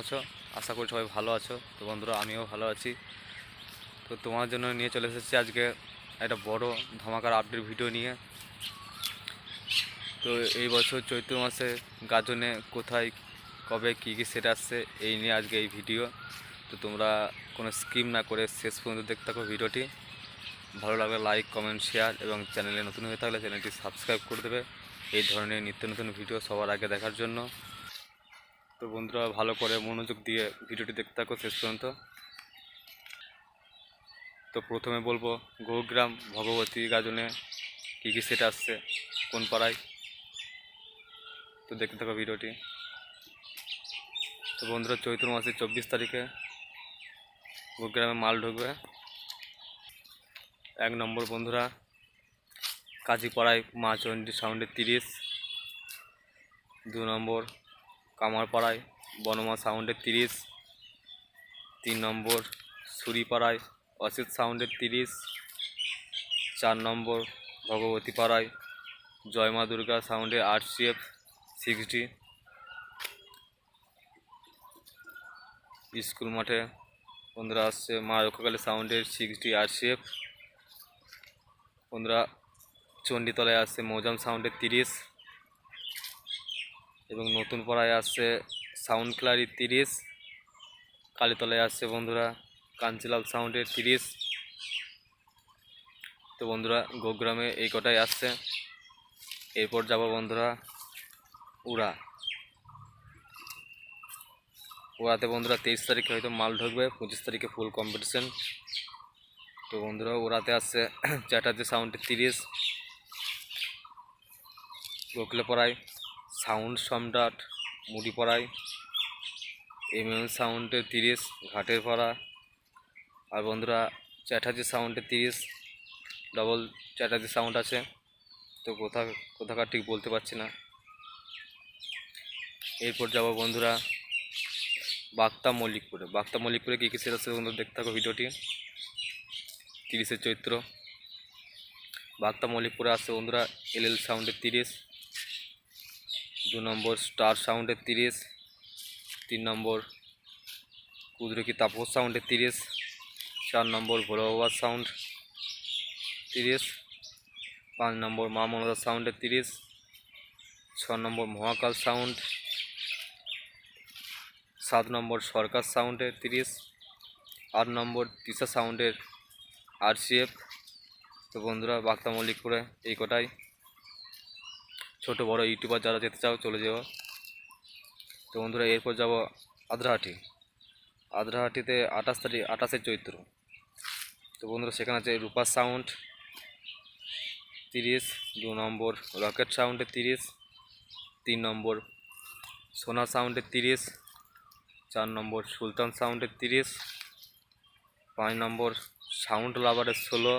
আছো? আশা করি সবাই ভালো আছো। তো বন্ধুরা, আমিও ভালো আছি। তো তোমার জন্য নিয়ে চলে এসেছি আজকে একটা বড় ধামাকার আপডেট ভিডিও নিয়ে। তো এই বছর চৈত্র মাসে গাজনে কোথায়, কবে, কী কী সেট আসছে, এই নিয়ে আজকে এই ভিডিও তো তোমরা কোনো স্কিম না করে শেষ পর্যন্ত দেখতে থাকো ভিডিওটি ভালো লাগলে লাইক কমেন্ট শেয়ার এবং চ্যানেলে নতুন হয়ে থাকলে চ্যানেলটি সাবস্ক্রাইব করে দেবে। এই ধরনের নিত্য নতুন ভিডিও সবার আগে দেখার জন্য। তো বন্ধুরা, ভালো করে মনোযোগ দিয়ে ভিডিওটি দেখতে থাকো শেষ পর্যন্ত। তো প্রথমে বলব গৌগ্রাম ভগবতী গাজনে কী কী সেট আসছে, কোন পাড়ায়? তো দেখতে থাকো ভিডিওটি। তো বন্ধুরা, চৈত্র মাসের চব্বিশ তারিখে গৌগ্রামে মাল ঢুকবে। এক নম্বর বন্ধুরা, কাজীপাড়ায় মা চণ্ডী সাউন্ডে তিরিশ। দু নম্বর কামারপাড়ায়, বনমা সাউন্ডে তিরিশ, তিন নম্বর সুরিপাড়ায়, অসিত সাউন্ডের তিরিশ, চার নম্বর ভগবতী পাড়ায় জয় মা দুর্গা সাউন্ডে আট সিএফ সিক্সটি, স্কুল মাঠে বন্ধুরা আসছে, মা রক্ষাকালী সাউন্ডের সিক্সটি আর সিএফ বন্ধুরা চণ্ডীতলায় আসছে মৌজাম সাউন্ডের তিরিশ। এবং নতুন পাড়ায় আসছে সাউন্ড ক্লারি তিরিশ, কালীতলায় আসছে বন্ধুরা কাঞ্চিলাল সাউন্ডের তিরিশ। তো বন্ধুরা গোগ্রামে এই কটাই আসছে। এরপর যাব বন্ধুরা উড়া। উড়াতে বন্ধুরা তেইশ তারিখে হয়তো মাল ঢুকবে, পঁচিশ তারিখে ফুল কম্পিটিশন তো বন্ধুরা ওরাতে আসছে চ্যাটার্জি সাউন্ডের তিরিশ। গোকলেপাড়ায় সাউন্ড সম্রাট মুড়িপাড়ায় এম এম সাউন্ডের তিরিশ ঘাটের পাড়া আর বন্ধুরা, চ্যাটার্জি সাউন্ডের তিরিশ ডবল চ্যাটার্জি সাউন্ড আছে। তো কোথা, কোথাকার ঠিক বলতে পারছি না। এরপর যাব বন্ধুরা বাক্তা মল্লিকপুরে। বাক্তা মল্লিকপুরে কী কী সেট বন্ধু দেখতে থাকো ভিডিওটি। তিরিশে চৈত্র। বাগতা মল্লিকপুরে আসছে বন্ধুরা, এল এল সাউন্ডের তিরিশ দু নম্বর স্টার সাউন্ডের তিরিশ, তিন নম্বর কুদরকি তাপস সাউন্ডের তিরিশ, চার নম্বর ভোলাবাবা সাউন্ড তিরিশ, পাঁচ নম্বর মা মনদা সাউন্ডের তিরিশ, ছ নম্বর মহাকাল সাউন্ড, সাত নম্বর সরকার সাউন্ডের তিরিশ, আট নম্বর তিশা সাউন্ডের আরসিএফ। তো বন্ধুরা বাক্তা মল্লিকপুরে এই কটাই। ছোট বড় ইউটিউবার যারা যেতে চাও, চলে যাও। তো বন্ধুরা, এরপর যাব আদ্রাহাটি। আদ্রাহাটিতে আঠাশ তারিখ আঠাশে চৈত্র। তো বন্ধুরা, সেখানে আছে রূপা সাউন্ড তিরিশ, দু নম্বর রকেট সাউন্ডের তিরিশ, তিন নম্বর সোনা সাউন্ডের তিরিশ, চার নম্বর সুলতান সাউন্ডের তিরিশ, পাঁচ নম্বর সাউন্ড লাভারের ষোলো,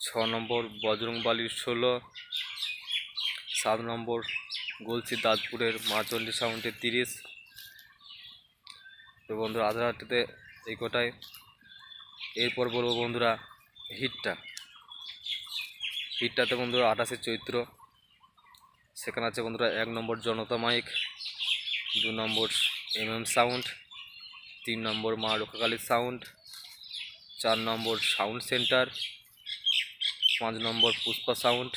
ছ নম্বর বজরংবালির ষোলো সাত নম্বর গলসি দাঁতপুরের মাচন্ডী সাউন্ডের তিরিশ। তো বন্ধুরা আধারহাটিতে এই কটায় এরপর বলব বন্ধুরা, হিটটা। হিটটাতে বন্ধুরা আঠাশে চৈত্র, সেখানে আছে বন্ধুরা এক নম্বর জনতা মাইক, দু নম্বর এম এম সাউন্ড, তিন নম্বর মা রক্ষাকালীর সাউন্ড, চার নম্বর সাউন্ড সেন্টার, পাঁচ নম্বর পুষ্পা সাউন্ড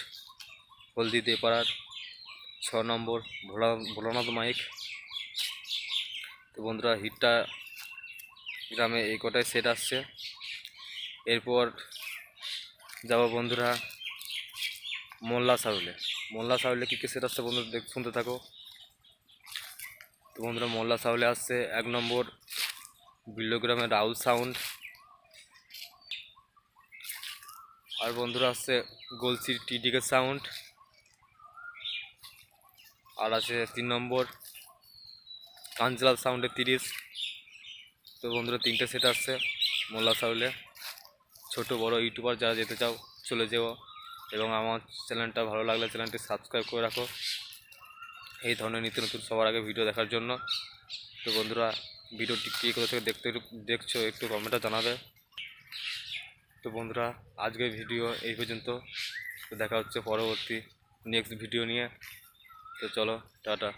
হলদি দেপাড়ার ছ নম্বর ভোলা ভোলানাথ মাইক। তো বন্ধুরা, হিটটা গ্রামে এই কটাই সেট আসছে। এরপর যাব বন্ধুরা মোল্লা সাউলে। মোল্লা সাউলে কী কী সেট আসছে বন্ধুরা দেখ, শুনতে থাকো। তো বন্ধুরা, মোল্লা সাউলে আসছে এক নম্বর বিল্লগ্রামের রাউল সাউন্ড। আর বন্ধুরা আসছে গোলসির টিডিকে সাউন্ড। আর আছে তিন নম্বর, কাঞ্চলাল সাউন্ডের তিরিশ। তো বন্ধুরা, তিনটে সেট আসছে মোল্লা সাউলে ছোট, বড় ইউটিউবার যারা যেতে চাও, চলে যেও। এবং আমার চ্যানেলটা ভালো লাগলে চ্যানেলটি সাবস্ক্রাইব করে রাখো। এই ধরনের নিত্য নতুন সবার আগে ভিডিও দেখার জন্য। তো বন্ধুরা ভিডিওটি কী কোথা থেকে দেখতে দেখছ, একটু কমেন্টে জানাবে। তো বন্ধুরা, আজকের ভিডিও এই পর্যন্ত। দেখা হচ্ছে পরবর্তী নেক্সট ভিডিও নিয়ে। তো চলো টাটা।